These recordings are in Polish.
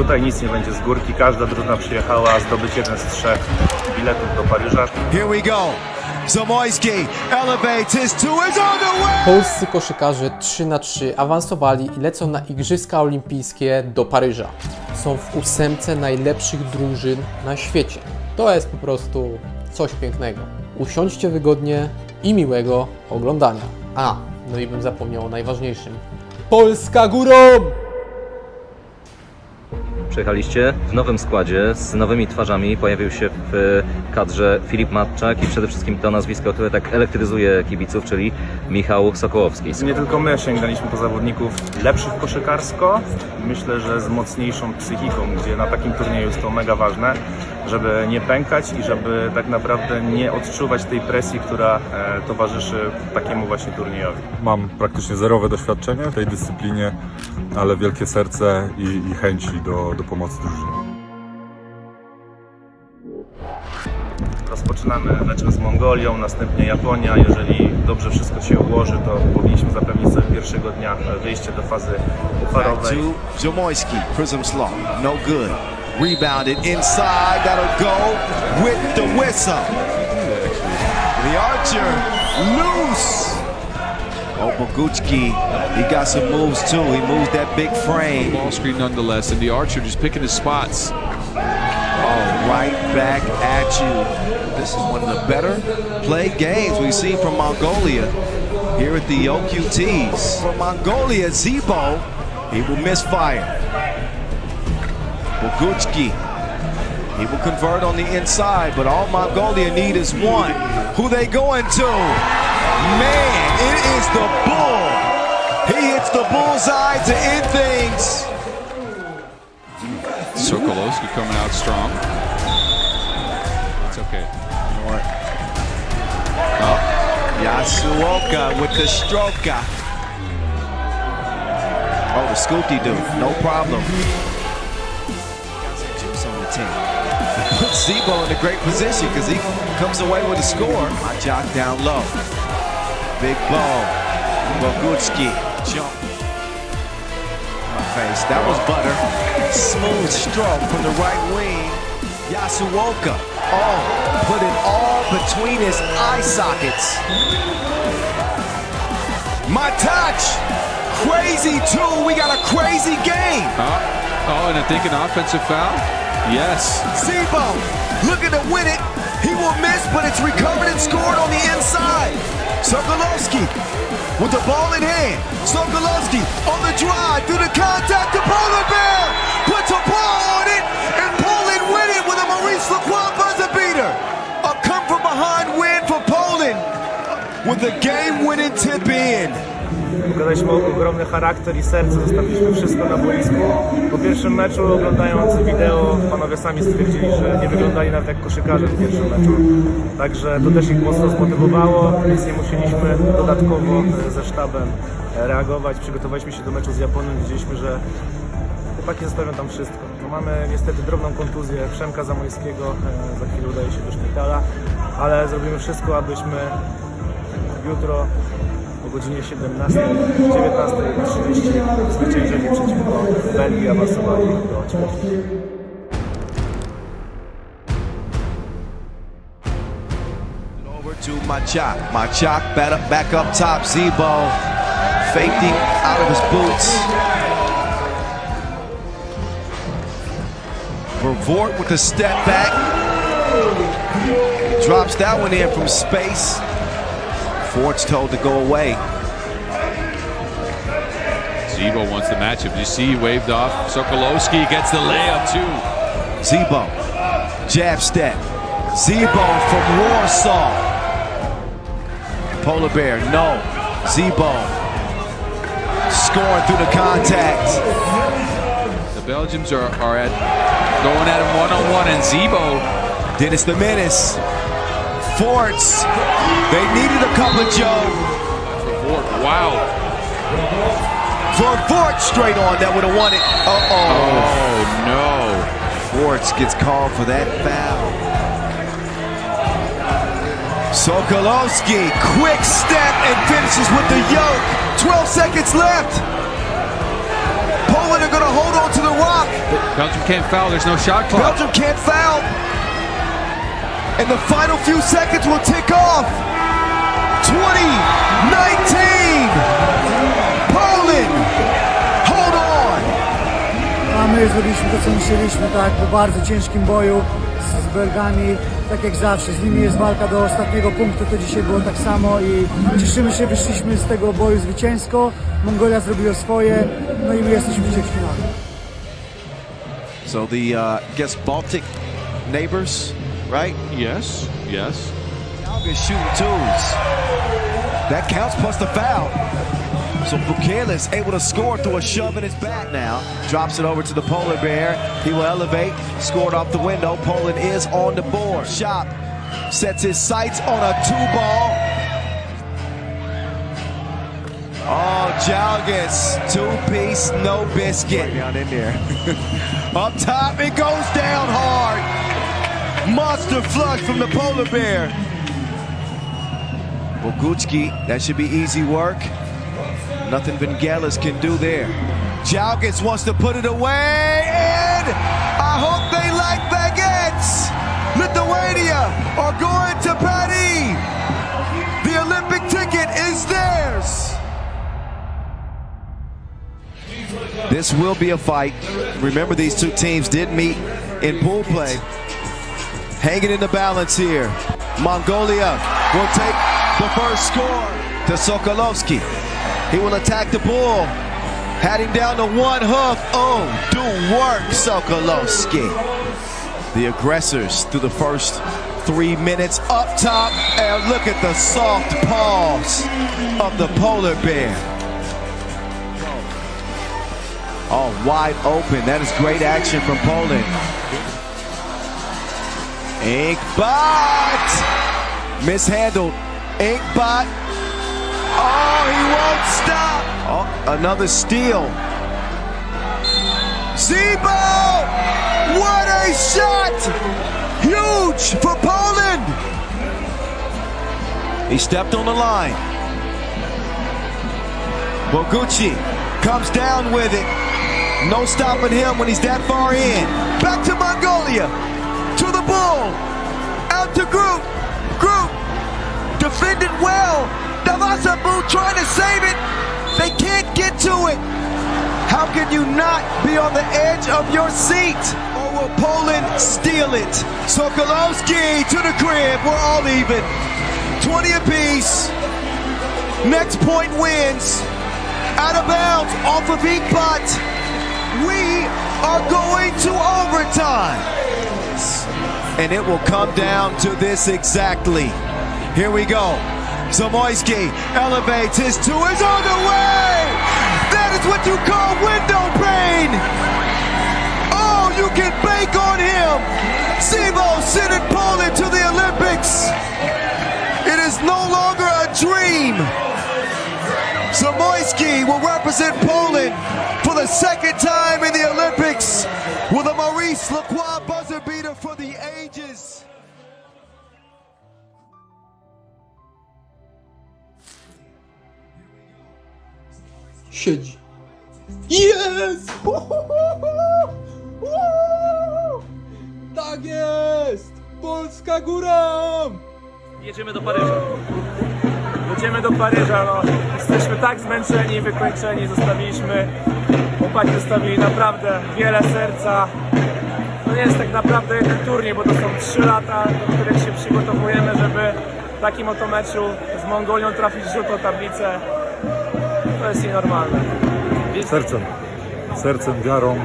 Tutaj nic nie będzie z górki, każda drużyna przyjechała zdobyć jeden z trzech biletów do Paryża. Here we go. Zamoyski elevates his two is on the way. Polscy koszykarze 3 na 3 awansowali i lecą na Igrzyska Olimpijskie do Paryża. Są w ósemce najlepszych drużyn na świecie. To jest po prostu coś pięknego. Usiądźcie wygodnie i miłego oglądania. A, no i bym zapomniał o najważniejszym. Polska górą! W nowym składzie, z nowymi twarzami. Pojawił się w kadrze Filip Matczak i przede wszystkim to nazwisko, które tak elektryzuje kibiców, czyli Michał Sokołowski. Nie tylko my sięgnęliśmy po zawodników lepszych koszykarsko, myślę, że z mocniejszą psychiką, gdzie na takim turnieju jest to mega ważne, żeby nie pękać i żeby tak naprawdę nie odczuwać tej presji, która e, towarzyszy takiemu właśnie turniejowi. Mam praktycznie zerowe doświadczenie w tej dyscyplinie, ale wielkie serce i, i chęci do, do pomocy drużynie. Rozpoczynamy meczem z Mongolią, następnie Japonia. Jeżeli dobrze wszystko się ułoży, to powinniśmy zapewnić sobie pierwszego dnia wyjście do fazy pucharowej. to Zamoyski. Prism slow. No good. Rebounded inside. That'll go with the whistle. The Archer loose. Oh, Bogucki, he got some moves too. He moves that big frame. ball screen nonetheless, and the archer just picking his spots. Oh, right back at you. This is one of the better play games we've seen from Mongolia here at the OQTs. For Mongolia, Zebo, he will misfire. Bogucki, he will convert on the inside, but all Mongolia need is one. Who they going to? Man, it is the bull. He hits the bullseye to end things. Sokolowski coming out strong. It's okay. Oh. Yasuoka with the stroker. Oh, the Scooty dude, no problem. Team. Put Zebo in a great position because he comes away with a score. My jock down low. Big ball. Bogutski. Jump. My face. That was butter. Smooth stroke from the right wing. Yasuoka. Oh, put it all between his eye sockets. My touch. Crazy too. We got a crazy game. Oh, oh, and I think an offensive foul. Yes. Zebo looking to win it. He will miss, but it's recovered and scored on the inside. Sokolowski with the ball in hand. Sokolowski on the drive through the contact to Polar Bear. Puts a ball on it, and Poland win it with a Maurice Lacroix buzzer beater. A come from behind win for Poland with a game-winning tip in. Pokazaliśmy ogromny charakter i serce, zostawiliśmy wszystko na boisku. Po pierwszym meczu, oglądając wideo, panowie sami stwierdzili, że nie wyglądali nawet jak koszykarze w pierwszym meczu. Także to też ich mocno zmotywowało, więc nie musieliśmy dodatkowo e, ze sztabem e, reagować. Przygotowaliśmy się do meczu z Japonią, wiedzieliśmy, że chłopaki zostawią tam wszystko. No mamy niestety drobną kontuzję Przemka Zamojskiego, e, za chwilę udaje się do szpitala, ale zrobimy wszystko, abyśmy jutro o godzinie 17, 19.30 zwyciężyli przeciwko Belgii, awansowali do ćwierćfinału. Over to Machak. Machak back up, top. Zebo him out of his boots. Vervort with the step back. Drops that one in from space. Ford's told to go away. Zebo wants the matchup. You see, he waved off. Sokolowski gets the layup too. Zebo, jab step. Zebo from Warsaw. Polar Bear, no. Zebo scoring through the contact. The Belgians are, are at going at him one on one, and Zebo. Dennis the Menace. Forts. They needed a couple, Joe. Wow. For Fort straight on, that would have won it. Uh-oh. Oh no. Forts gets called for that foul. Sokolowski, quick step and finishes with the yoke. 12 seconds left. Poland are going to hold on to the rock. Belgium can't foul. There's no shot clock. Belgium can't foul. And the final few seconds will tick off. 2019. Poland. Hold on. A my zrobiliśmy to, co musieliśmy, tak, po bardzo ciężkim boju z, z Belgami, tak jak zawsze. Z nimi jest walka do ostatniego punktu, to dzisiaj było tak samo i cieszymy się, wyszliśmy z tego boju zwycięsko. Mongolia zrobiła swoje, no i my jesteśmy dzisiaj w finale. So the, uh, guess, Baltic neighbors, right? Yes, yes. Good shooting twos. That counts plus the foul. So Bukele is able to score through a shove in his back now. Drops it over to the polar bear. He will elevate. Scored off the window. Poland is on the board. Shop sets his sights on a two ball. Oh, Jalgis, two piece, no biscuit. Down in there. Up top, it goes down hard. Monster flush from the polar bear. Bogucki, that should be easy work. Nothing Vangelis can do there. Jalgis wants to put it away, and I hope they like baguettes. Lithuania are going to Paris. The Olympic ticket is theirs. This will be a fight. Remember, these two teams did meet in pool play. Hanging in the balance here. Mongolia will take the first score to Sokolovsky. He will attack the bull. Him down to one hoof. Oh, do work, Sokolovsky. The aggressors through the first three minutes up top. And look at the soft paws of the polar bear. Oh, wide open. That is great action from Poland. Inkbot! Mishandled. Inkbot. Oh, he won't stop. Oh, another steal. Zebo! What a shot! Huge for Poland! He stepped on the line. Bogucci comes down with it. No stopping him when he's that far in. Back to Mongolia. To the ball. Out to Group. Group. Defended well. Davasabu trying to save it. They can't get to it. How can you not be on the edge of your seat? Or will Poland steal it? Sokolowski to the crib. We're all even. 20 apiece. Next point wins. Out of bounds off of Inkbot. We are going to overtime. And it will come down to this exactly. Here we go. Zamoyski elevates. His two is on the way. That is what you call window will represent Poland for the second time in the Olympics with a Maurice Lacroix buzzer beater for the ages. Siedzi. Jest! Tak jest! Polska górą! Jedziemy do Paryża. Jedziemy do Paryża, no. Jesteśmy tak zmęczeni, wykończeni, zostawiliśmy, chłopaki zostawili naprawdę wiele serca. To nie jest tak naprawdę jeden turniej, bo to są trzy lata, do których się przygotowujemy, żeby w takim oto meczu z Mongolią trafić rzut o tablicę. To jest nienormalne. Sercem. Sercem, wiarą,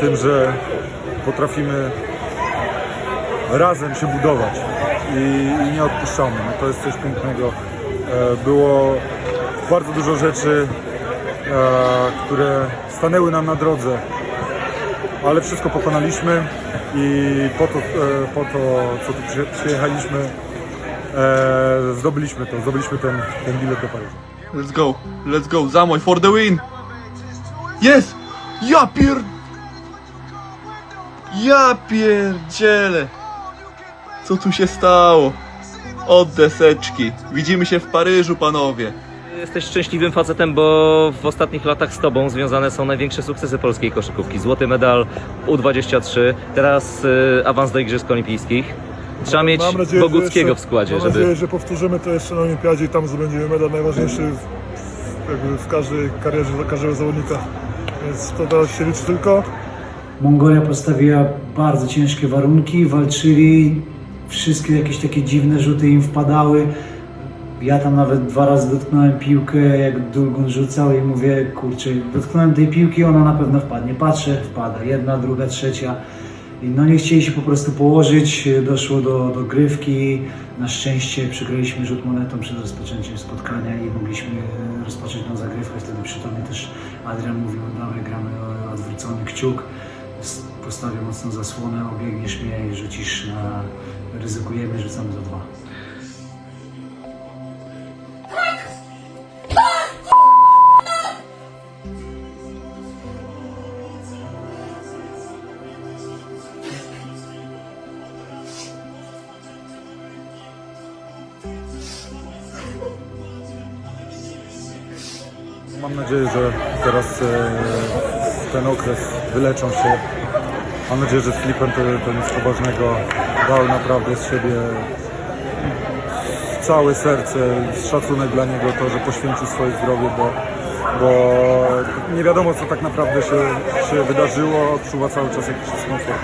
tym, że potrafimy razem się budować i, i nie odpuszczamy. No to jest coś pięknego. E, Było bardzo dużo rzeczy, e, które stanęły nam na drodze, ale wszystko pokonaliśmy i po to, e, po to co tu przyje- przyjechaliśmy, zdobyliśmy to, zdobyliśmy ten, ten bilet do Paryża. Let's go, let's go, Zamoy for the win! Jest! Ja pier... Ja pierdzielę! Co tu się stało? Od deseczki. Widzimy się w Paryżu, panowie. Jesteś szczęśliwym facetem, bo w ostatnich latach z Tobą związane są największe sukcesy polskiej koszykówki. Złoty medal U23, teraz y, awans do Igrzysk Olimpijskich. Trzeba mieć Mam nadzieję, Boguckiego jeszcze- w składzie, Mam żeby... nadzieję, że powtórzymy to jeszcze na Olimpiadzie i tam zdobędziemy medal najważniejszy w, jakby w każdej karierze każdego zawodnika. Więc to teraz się liczy tylko. Mongolia postawiła bardzo ciężkie warunki, walczyli, wszystkie jakieś takie dziwne rzuty im wpadały. Ja tam nawet dwa razy dotknąłem piłkę, jak Dulgun rzucał i mówię, kurczę, dotknąłem tej piłki, ona na pewno wpadnie. Patrzę, wpada, jedna, druga, trzecia. I no nie chcieli się po prostu położyć, doszło do, do grywki. Na szczęście przegraliśmy rzut monetą przed rozpoczęciem spotkania i mogliśmy rozpocząć tą zagrywkę. Wtedy przytomnie też Adrian mówił, dawaj gramy o odwrócony kciuk. Postawię mocną zasłonę, obiegniesz mnie i rzucisz na... ryzykujemy, rzucamy za dwa. Mam nadzieję, że teraz e, ten okres wyleczą się. Mam nadzieję, że z Filipem to, to nic poważnego dał naprawdę z siebie całe serce, szacunek dla niego, to, że poświęcił swoje zdrowie, bo, bo nie wiadomo co tak naprawdę się, się wydarzyło, odczuwa cały czas jakiś dyskomfort.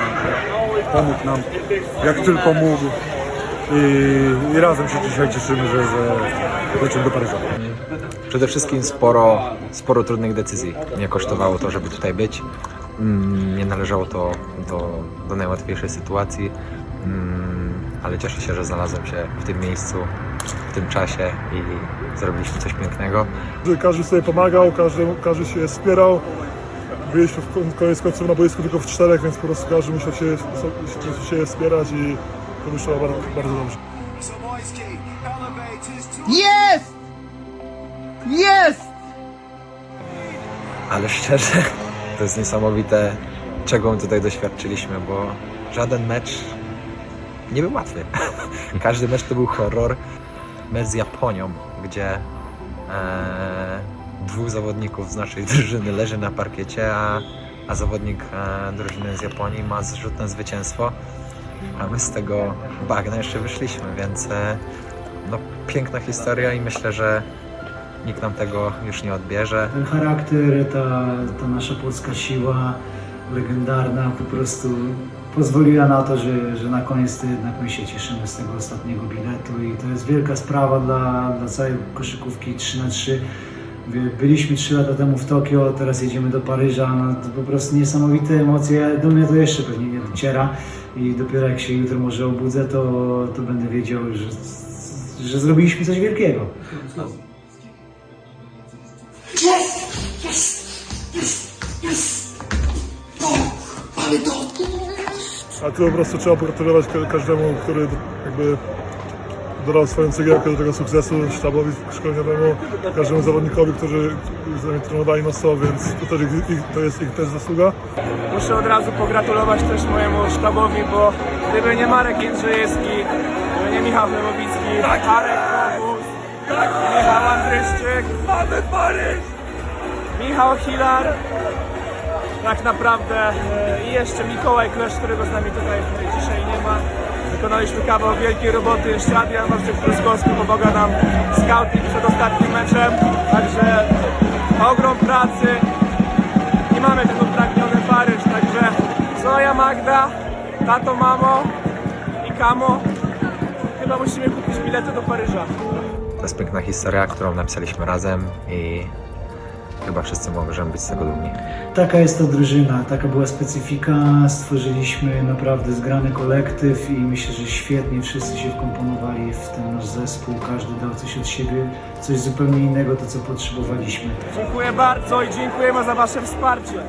Pomógł nam jak tylko mógł i, i razem się dzisiaj cieszymy, że, że lecimy do Paryża. Przede wszystkim sporo, sporo trudnych decyzji mnie kosztowało to, żeby tutaj być. Mm, Nie należało to do, do najłatwiejszej sytuacji, ale cieszę się, że znalazłem się w tym miejscu, w tym czasie i zrobiliśmy coś pięknego. każdy sobie pomagał, każdy, każdy się wspierał. Byliśmy w kon- koniec końców na boisku tylko w czterech, więc po prostu każdy musiał się, się, się wspierać i to wyszło bardzo, bardzo dobrze. Ale szczerze, to jest niesamowite, czego my tutaj doświadczyliśmy, bo żaden mecz nie był łatwy. Każdy mecz to był horror. Mecz z Japonią, gdzie e, dwóch zawodników z naszej drużyny leży na parkiecie, a, a zawodnik e, drużyny z Japonii ma zrzut na zwycięstwo. A my z tego bagna jeszcze wyszliśmy, więc e, no, piękna historia i myślę, że nikt nam tego już nie odbierze. Ten charakter, ta, ta nasza polska siła legendarna po prostu pozwoliła na to, że, że na koniec to jednak my się cieszymy z tego ostatniego biletu i to jest wielka sprawa dla, dla całej koszykówki 3 na 3 By- Byliśmy 3 lata temu w Tokio, teraz jedziemy do Paryża, no to po prostu niesamowite emocje. Do mnie to jeszcze pewnie nie dociera i dopiero jak się jutro może obudzę, to, to będę wiedział, że, że zrobiliśmy coś wielkiego. A tu po prostu trzeba pogratulować ka- każdemu, który jakby dodał swoją cegiełkę do tego sukcesu, sztabowi szkoleniowemu, każdemu zawodnikowi, którzy z nami trenowali mocno, więc to, też ich, ich, to jest ich też zasługa. Muszę od razu pogratulować też mojemu sztabowi, bo gdyby nie Marek Jędrzejewski, gdyby nie Michał Chlebowicki, Arek Kowus, Michał Andryszczyk, mamy Paryż! Michał Hilar, tak naprawdę e, i jeszcze Mikołaj Klesz, którego z nami tutaj dzisiaj nie ma. Wykonaliśmy kawał wielkiej roboty, jeszcze Adrian Marczyk-Pruskowski pomaga nam scouting przed ostatnim meczem, także ogrom pracy, i mamy ten upragniony Paryż, także Zoja, Magda, tato, mamo i Kamo, chyba musimy kupić bilety do Paryża. To jest piękna historia, którą napisaliśmy razem i chyba wszyscy możemy być z tego dumni. Taka jest to drużyna, taka była specyfika. Stworzyliśmy naprawdę zgrany kolektyw i myślę, że świetnie wszyscy się wkomponowali w ten nasz zespół. Każdy dał coś od siebie, coś zupełnie innego, to co potrzebowaliśmy. Dziękuję bardzo i dziękujemy za Wasze wsparcie.